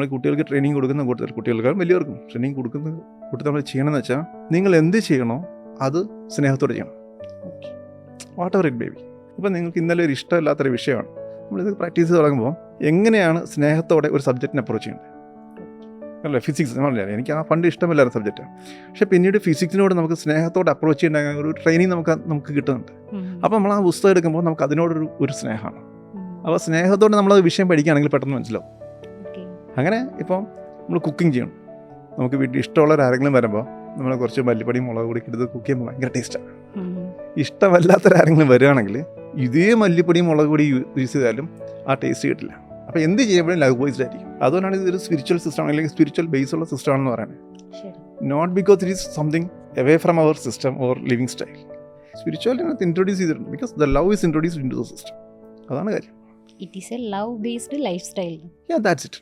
നമ്മൾ കുട്ടികൾക്ക് ട്രെയിനിങ് കൊടുക്കുന്ന കൂട്ടത്തിൽ കുട്ടികൾക്കാരും വലിയവർക്കും ട്രെയിനിങ് കൊടുക്കുന്ന കൂട്ടത്തിൽ നമ്മൾ ചെയ്യണമെന്ന് വെച്ചാൽ നിങ്ങൾ എന്ത് ചെയ്യണോ അത് സ്നേഹത്തോടെ ചെയ്യണം. വാട്ട് എവർ ഇറ്റ് ബേബി ഇപ്പം നിങ്ങൾക്ക് ഇന്നലെ ഒരു ഇഷ്ടമില്ലാത്തൊരു വിഷയമാണ്. നമ്മളിത് പ്രാക്ടീസ് ചെയ്ത് തുടങ്ങുമ്പോൾ എങ്ങനെയാണ് സ്നേഹത്തോടെ ഒരു സബ്ജക്റ്റിനെ അപ്രോച്ച് ചെയ്യേണ്ടത്? അല്ല? ഫിസിക്സ് പറഞ്ഞില്ല? എനിക്ക് ആ പണ്ട് ഇഷ്ടമില്ലാത്ത സബ്ജക്റ്റാണ് പക്ഷേ പിന്നീട് ഫിസിക്സിനോട് നമുക്ക് സ്നേഹത്തോടെ അപ്രോച്ച് ചെയ്യേണ്ട ഒരു ട്രെയിനിങ് നമുക്ക് നമുക്ക് കിട്ടുന്നുണ്ട്. അപ്പോൾ നമ്മൾ ആ പുസ്തകം എടുക്കുമ്പോൾ നമുക്ക് അതിനോടൊരു ഒരു സ്നേഹമാണ്. അപ്പോൾ സ്നേഹത്തോടെ നമ്മൾ വിഷയം പഠിക്കുകയാണെങ്കിൽ പെട്ടെന്ന് മനസ്സിലാവും. അങ്ങനെ ഇപ്പം നമ്മൾ കുക്കിംഗ് ചെയ്യണം. നമുക്ക് വീട്ടിൽ ഇഷ്ടമുള്ള ആരെങ്കിലും വരുമ്പോൾ നമ്മൾ കുറച്ച് മല്ലിപ്പൊടി മുളക് പൊടി എടുത്ത് കുക്ക് ചെയ്യുമ്പോൾ ഭയങ്കര ടേസ്റ്റാണ് ഇഷ്ടമല്ലാത്തൊരാരെങ്കിലും വരികയാണെങ്കിൽ ഇതേ മല്ലിപ്പൊടി മുളക് പൊടി യൂസ് ചെയ്താലും ആ ടേസ്റ്റ് കിട്ടില്ല. അപ്പോൾ എന്ത് ചെയ്യുമ്പോഴും ലവ് ബോയ്സ്ഡ് ആയിരിക്കും. അതുകൊണ്ടാണ് ഇതൊരു സ്പിരിച്വൽ സിസ്റ്റം അല്ലെങ്കിൽ സ്പിരിച്വൽ ബേസ് ഉള്ള സിസ്റ്റം ആണെന്ന് പറയുന്നത്. Not because it is something away from our system or living style spirituality introduce ചെയ്തിട്ടുണ്ട്. Because the love is introduced into the system അതാണ് കാര്യം. It is a love based lifestyle that's it